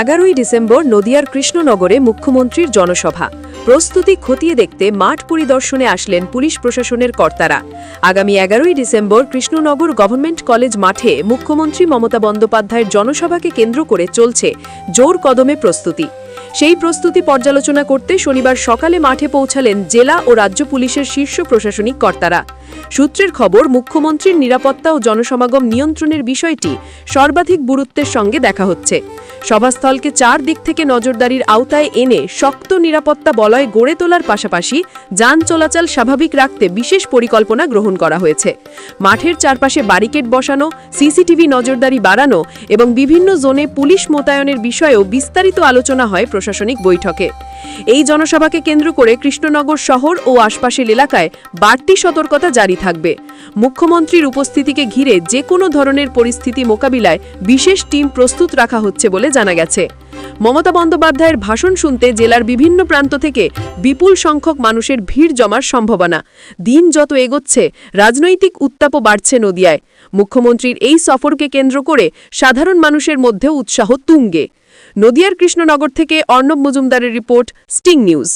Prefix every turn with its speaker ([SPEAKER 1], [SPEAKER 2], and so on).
[SPEAKER 1] এগারোই ডিসেম্বর নদিয়ার কৃষ্ণনগরে মুখ্যমন্ত্রীর জনসভা। প্রস্তুতি খতিয়ে দেখতে মাঠ পরিদর্শনে আসলেন পুলিশ প্রশাসনের কর্তারা। আগামী এগারোই ডিসেম্বর কৃষ্ণনগর গভর্নমেন্ট কলেজ মাঠে মুখ্যমন্ত্রী মমতা বন্দ্যোপাধ্যায়ের জনসভাকে কেন্দ্র করে চলছে জোর কদমে প্রস্তুতি। সেই প্রস্তুতি পর্যালোচনা করতে শনিবার সকালে মাঠে পৌঁছালেন জেলা ও রাজ্য পুলিশের শীর্ষ প্রশাসনিক কর্তারা। সূত্রের খবর, মুখ্যমন্ত্রীর নিরাপত্তা ও জনসমাগম নিয়ন্ত্রণের বিষয়টি সর্বাধিক গুরুত্বের সঙ্গে দেখা হচ্ছে। সভাস্থলকে চার দিক থেকে নজরদারির আওতায় এনে শক্ত নিরাপত্তা বলয় গড়ে তোলার পাশাপাশি যান চলাচল স্বাভাবিক রাখতে বিশেষ পরিকল্পনা গ্রহণ করা হয়েছে। মাঠের চারপাশে ব্যারিকেড বসানো, সিসিটিভি নজরদারি বাড়ানো এবং বিভিন্ন জোনে পুলিশ মোতায়েনের বিষয়েও বিস্তারিত আলোচনা হয় প্রশাসনিক বৈঠকে। এই জনসভাকে কেন্দ্র করে কৃষ্ণনগর শহর ও আশপাশের এলাকায় বাড়তি সতর্কতা জারি থাকবে। মুখ্যমন্ত্রীর উপস্থিতিকে ঘিরে যে কোনো ধরনের পরিস্থিতি মোকাবিলায় বিশেষ টিম প্রস্তুত রাখা হচ্ছে বলে জানা গেছে। মমতা বন্দ্যোপাধ্যায়ের ভাষণ শুনতে জেলার বিভিন্ন প্রান্ত থেকে বিপুল সংখ্যক মানুষের ভিড় জমার সম্ভাবনা। দিন যত এগোচ্ছে, রাজনৈতিক উত্তাপও বাড়ছে নদিয়ায়। মুখ্যমন্ত্রীর এই সফরকে কেন্দ্র করে সাধারণ মানুষের মধ্যে উৎসাহ তুঙ্গে। নদিয়ার কৃষ্ণনগর থেকে অর্ণব মজুমদারের রিপোর্ট, স্টিং নিউজ।